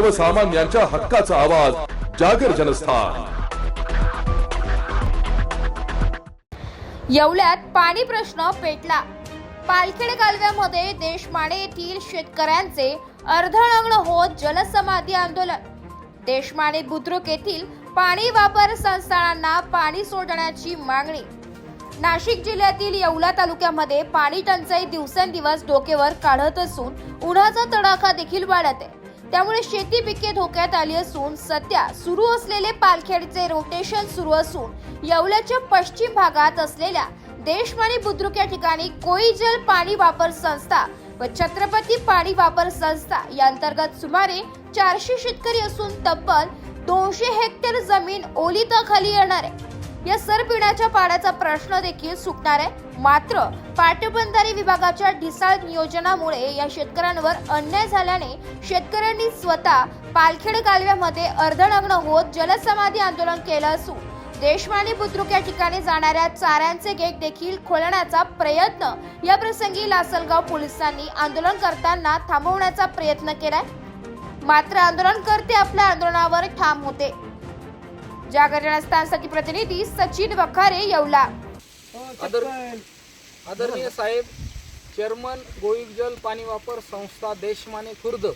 सर्वसामान्यांच्या हक्काचा आवाज जागर जनस्थान. येवल्यात पाणी प्रश्न पेटला. पालखेड कालव्यामध्ये देशमाणे येथील शेतकऱ्यांचे अर्धनग्न होत जलसमाधी आंदोलन. देशमाणे बुद्रुक येथील पाणी वापर संस्थानांना पाणी सोडण्याची मागणी. नाशिक जिल्ह्यातील येवला तालुक्यामध्ये पाणी टंचाई दिवसेंदिवस डोकेवर काढत असून उन्हाचा तडाखा देखील वाढत आहे. त्यामुळे शेती पिके धोक्यात आली असून सध्या सुरू असलेले पालखेडचे रोटेशन सुरू असून येवल्याच्या पश्चिम भागात असलेल्या देशमानी बुद्रुक या ठिकाणी कोईजल पाणी वापर संस्था व छत्रपती पाणी वापर संस्था या अंतर्गत सुमारे चारशे शेतकरी असून तब्बल दोनशे हेक्टर जमीन ओलिताखाली येणार आहे. या सर पिण्याच्या पाण्याचा प्रश्न देखील सुटणार आहे. मात्र पाटबंधारे विभागाच्या ढिसाळ नियोजनामुळे या शेतकऱ्यांवर अन्याय झाल्याने शेतकऱ्यांनी स्वतः पालखेड कालव्यामध्ये अर्धनग्न होत जलसमाधी आंदोलन केलं असून देशमानी बुद्रुक या ठिकाणी जाणाऱ्या चाऱ्यांचे गेट देखील खोलण्याचा प्रयत्न या प्रसंगी लासलगाव पोलिसांनी आंदोलन करताना थांबवण्याचा प्रयत्न केलाय. मात्र आंदोलनकर्ते आपल्या आंदोलनावर ठाम होते. जागर जनस्थानसाठी प्रतिनिधी सचिन वखारे येवला. आदर आदरणीय साहेब चेअरमन गोविंद जल पाणी वापर संस्था देशमाने खुर्द.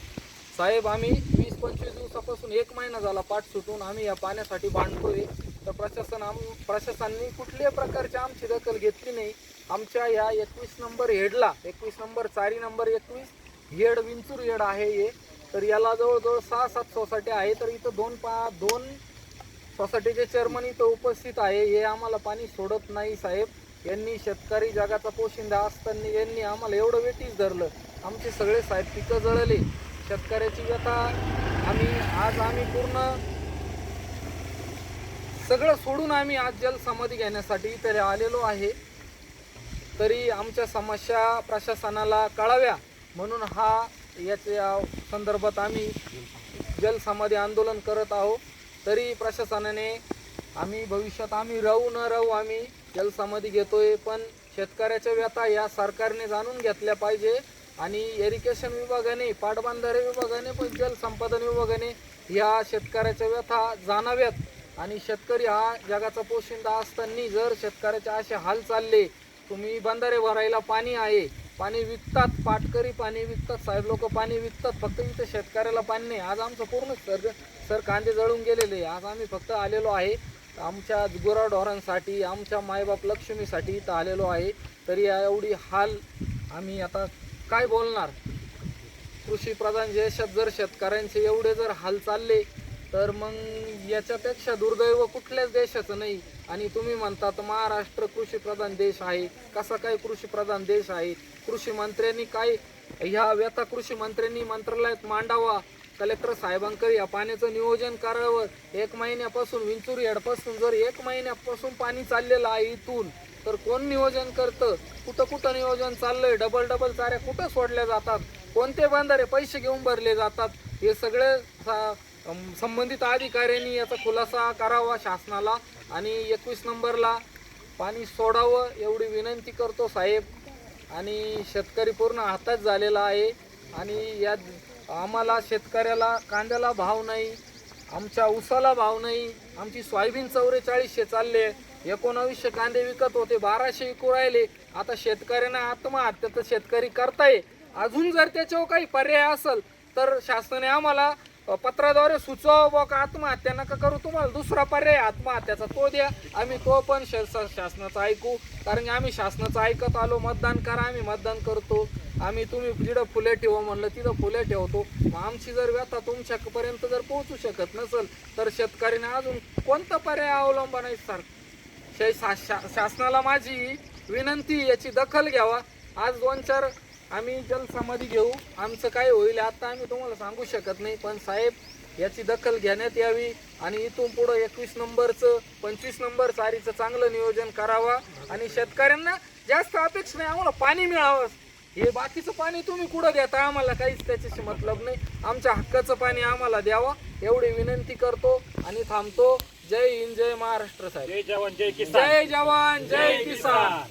साहेब आम्ही वीस पंचवीस दिवसापासून एक महिना झाला पाठ सुटून आम्ही या पाण्यासाठी भांडतोय. तर प्रशासन आम प्रशासनाने कुठल्याही प्रकारची आमची दखल घेतली नाही. आमच्या या एकवीस नंबर हेडला एकवीस नंबर चारी नंबर एकवीस हेड विंचूर हेड आहे हे. तर याला जवळजवळ सहा सात सोसायटी आहे. तर इथं दोन पा दोन सोसायटीचे चेअरमन इथं उपस्थित आहे हे आम्हाला पाणी सोडत नाही साहेब. यांनी शेतकरी जगाचा पोशिंदा असताना यांनी आम्हाला एवढं वेटीच धरलं. आमचे सगळे साहेब पिकं जळले. शेतकऱ्याची व्यथा. आम्ही आज आम्ही पूर्ण सगळं सोडून आम्ही आज जलसमाधी घेण्यासाठी इथे आलेलो आहे. तरी आमच्या समस्या प्रशासनाला कळाव्या. म्हणून हा याच्या संदर्भात आम्ही जलसमाधी आंदोलन करत आहोत. तरी प्रशासनाने आम्ही भविष्यात आम्ही राहू न राहू आम्ही जलसमाधी घेतोय पण शेतकऱ्याच्या व्यथा या सरकारने जाणून घेतल्या पाहिजे आणि इरिगेशन विभागाने पाटबंधारे विभागाने पण जलसंपादन विभागाने या शेतकऱ्याच्या व्यथा जाणाव्यात. आणि शेतकरी हा जगाचा पोशिंदा असताना जर शेतकऱ्याचे असे हाल चालले तुम्ही बंधारे भरायला पाणी आहे पाणी विकतात पाटकरी पाणी विकतात साहेब लोक पाणी विकतात फक्त इथं शेतकऱ्याला पाणी नाही. आज आमचं पूर्ण सर सर कांदे जळून गेलेले आज आम्ही फक्त आलेलो आहे. आमच्या गुराढोरांसाठी आमच्या मायबाप लक्ष्मीसाठी इथं आलेलो आहे. तरी एवढी हाल आम्ही आता काय बोलणार? कृषी प्रधान देशात जर शेतकऱ्यांचे एवढे जर हाल चालले तर मग याच्यापेक्षा दुर्दैव कुठल्याच देशाचं नाही. आणि तुम्ही म्हणतात महाराष्ट्र कृषी प्रधान देश आहे. कसा काय कृषी प्रधान देश आहे? कृषी मंत्र्यांनी काय ह्या व्यथा कृषी मंत्र्यांनी मंत्रालयात मांडावा. कलेक्टर साहेबांकडे या पाण्याचं नियोजन करावं. एक महिन्यापासून विंचूर हेडपासून जर एक महिन्यापासून पाणी चाललेलं आहे इथून तर कोण नियोजन करतं? कुठं कुठं नियोजन चाललंय? डबल डबल चाऱ्या कुठं सोडल्या जातात? कोणते बंधारे पैसे घेऊन भरले जातात? हे सगळे सं संबंधित अधिकाऱ्यांनी याचा खुलासा करावा शासनाला आणि एकवीस नंबरला पाणी सोडावं एवढी विनंती करतो साहेब. आणि शेतकरी पूर्ण हातात झालेला आहे आणि या आम्हाला शेतकऱ्याला कांद्याला भाव नाही आमच्या ऊसाला भाव नाही आमची सोयाबीन चौवेचाळीसशे चालले एकोणावीसशे कांदे विकत होते बाराशे विकू राहिले. आता शेतकऱ्यांना आत्महत्या तर शेतकरी करताय. अजून जर त्याच्यावर काही पर्याय असेल तर शासनाने आम्हाला पत्राद्वारे सुचवा बा का आत्महत्या नका करू. तुम्हाला दुसरा पर्याय आत्महत्याचा. तो द्या. आम्ही तो पण शा- शासनाचं ऐकू. कारण की आम्ही शासनाचं ऐकत आलो. मतदान करा. आम्ही मतदान करतो. आम्ही तुम्ही जिथं फुले ठेवा म्हणलं तिथं फुले ठेवतो. मग आमची जर व्यथा तुमच्यापर्यंत जर पोहोचू शकत नसेल तर शेतकऱ्याने अजून कोणता पर्याय अवलंबनायचं सर? शा- शा- शासनाला माझी विनंती याची दखल घ्यावा. आज दोन चार आम्ही जलसमाधी घेऊ. आमचं काय होईल आता आम्ही तुम्हाला सांगू शकत नाही पण साहेब याची दखल घेण्यात यावी आणि इथून पुढं एकवीस नंबरचं पंचवीस नंबर चारीचं चांगलं नियोजन करावा आणि शेतकऱ्यांना जास्त अपेक्षा नाही आम्हाला पाणी मिळावं. हे बाकीचं पाणी तुम्ही कुठं देता? आम्हाला काहीच त्याच्याशी मतलब नाही. आमच्या हक्काचं पाणी आम्हाला द्यावं. एवढी विनंती करतो आणि थांबतो. जय हिंद जय महाराष्ट्र साहेब. जय जवान जय किसान. जय जवान जय किसान.